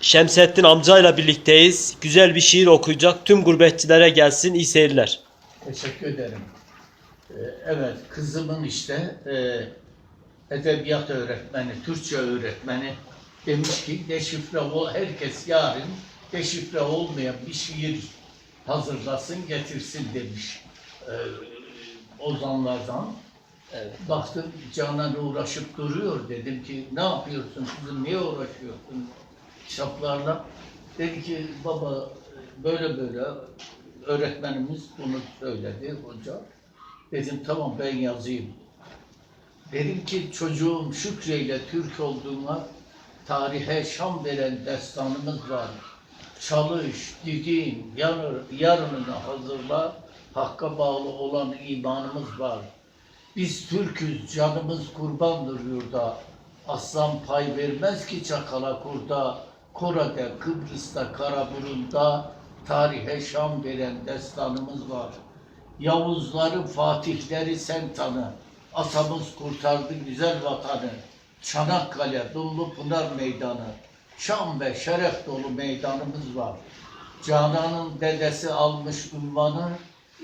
Şemsettin amcayla birlikteyiz. Güzel bir şiir okuyacak. Tüm gurbetçilere gelsin. İyi seyirler. Teşekkür ederim. Ee, Evet, kızımın işte e, edebiyat öğretmeni, Türkçe öğretmeni demiş ki deşifre ol, herkes yarın deşifre olmayan bir şiir hazırlasın, getirsin demiş e, ozanlardan. Evet. Baktım Canan uğraşıp duruyor. Dedim ki ne yapıyorsun kızım, niye uğraşıyorsun kitaplarla? Dedi ki baba böyle böyle öğretmenimiz bunu söyledi hoca. Dedim tamam ben yazayım. Dedim ki çocuğum şükreyle Türk olduğuma tarihe şan veren destanımız var. Çalış, didin, yarı, yarınını hazırla, hakka bağlı olan imanımız var. Biz Türk'üz, canımız kurbandır yurda. Aslan pay vermez ki çakala kurda. Kore'de, Kıbrıs'ta, Karaburun'da tarihe şan veren destanımız var. Yavuzları, Fatihleri sen tanı. Atamız kurtardı güzel vatanı. Çanakkale, Dumlu Pınar Meydanı. Şan ve şeref dolu meydanımız var. Canan'ın dedesi almış ünvanı,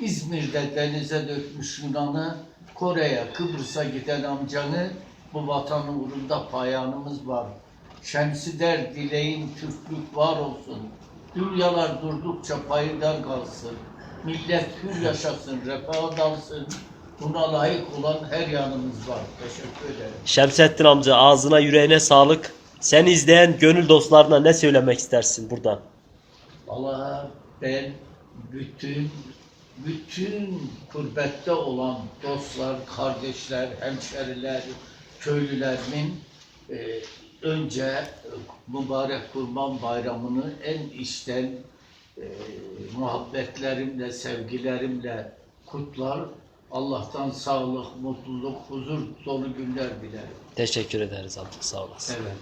İzmir'de denize dökmüş Yunan'ı, Kore'ye, Kıbrıs'a giden amcanı, bu vatan uğrunda payanımız var. Şemsi der dileğin Türklük var olsun, dünyalar durdukça payından kalsın. Millet hür yaşasın, refaha dalsın, buna layık olan her yanımız var. Teşekkür ederim. Şemsettin amca ağzına yüreğine sağlık. Seni izleyen gönül dostlarına ne söylemek istersin buradan? Allah'a ben bütün bütün kurbette olan dostlar, kardeşler, hemşeriler, köylülerimin e, önce e, mübarek Kurban Bayramı'nı en içten e, muhabbetlerimle, sevgilerimle kutlar. Allah'tan sağlık, mutluluk, huzur dolu günler dilerim. Teşekkür ederiz amca. Sağ olasın. Evet.